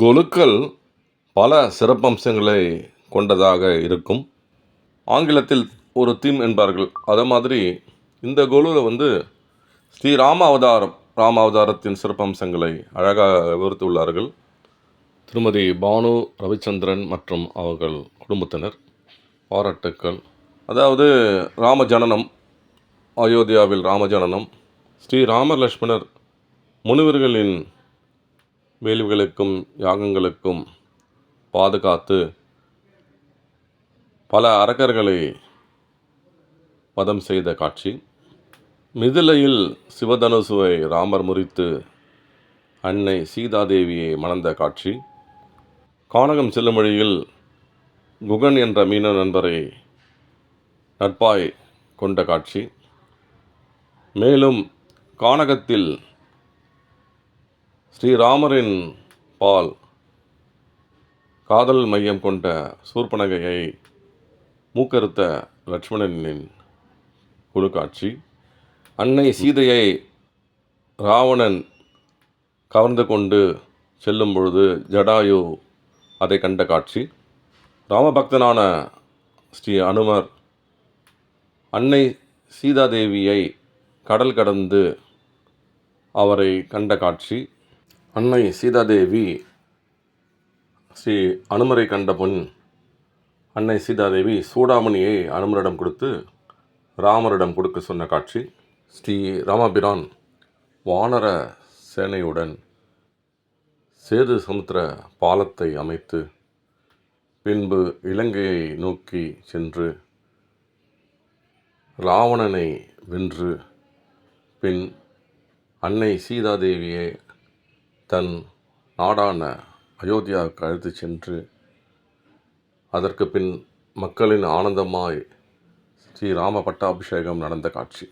கொலுக்கள் பல சிறப்பம்சங்களை கொண்டதாக இருக்கும். ஆங்கிலத்தில் ஒரு தீம் என்பார்கள். அதை மாதிரி இந்த கொலுவில் வந்து ஸ்ரீ ராம அவதாரம் ராம அவதாரத்தின் சிறப்பம்சங்களை அழகாக விவரித்துள்ளார்கள். திருமதி பானு ரவிச்சந்திரன் மற்றும் அவர்கள் குடும்பத்தினர். பாராட்டுக்கள். அதாவது ராமஜனனம் அயோத்தியாவில் ராமஜனனம். ஸ்ரீ ராமலட்சுமணர் முனிவர்களின் வேள்விகளுக்கும் யாகங்களுக்கும் பாதுகாத்து பல அரக்கர்களை வதம் செய்த காட்சி. மிதிலையில் சிவதனுசுவை ராமர் முறித்து அன்னை சீதாதேவியை மணந்த காட்சி. கானகம் செல்லும் வழியில் குகன் என்ற மீன நண்பரை நட்பாய் கொண்ட காட்சி. மேலும் கானகத்தில் ஸ்ரீராமரின் பால் காதல் மையம் கொண்ட சூர்பனகையை மூக்கறுத்த லட்சுமணனின் குழு காட்சி அன்னை சீதையை ராவணன் கவர்ந்து கொண்டு செல்லும் பொழுது ஜடாயு அதை கண்ட காட்சி. ராமபக்தனான ஸ்ரீ அனுமர் அன்னை சீதாதேவியை கடல் கடந்து அவரை கண்ட காட்சி. அன்னை சீதாதேவி ஸ்ரீ அனுமரை கண்ட பொன் அன்னை சீதாதேவி சூடாமணியை அனுமரிடம் கொடுத்து ராமரிடம் கொடுக்க சொன்ன காட்சி. ஸ்ரீ ராமபிரான் வானர சேனையுடன் சேது சமுத்திர பாலத்தை அமைத்து பின்பு இலங்கையை நோக்கி சென்று ராவணனை வென்று பின் அன்னை சீதாதேவியை தன் நாடான அயோத்தியாவுக்கு அழைத்து சென்று அதற்கு பின் மக்களின் ஆனந்தமாய் ஸ்ரீராம பட்டாபிஷேகம் நடந்த காட்சி.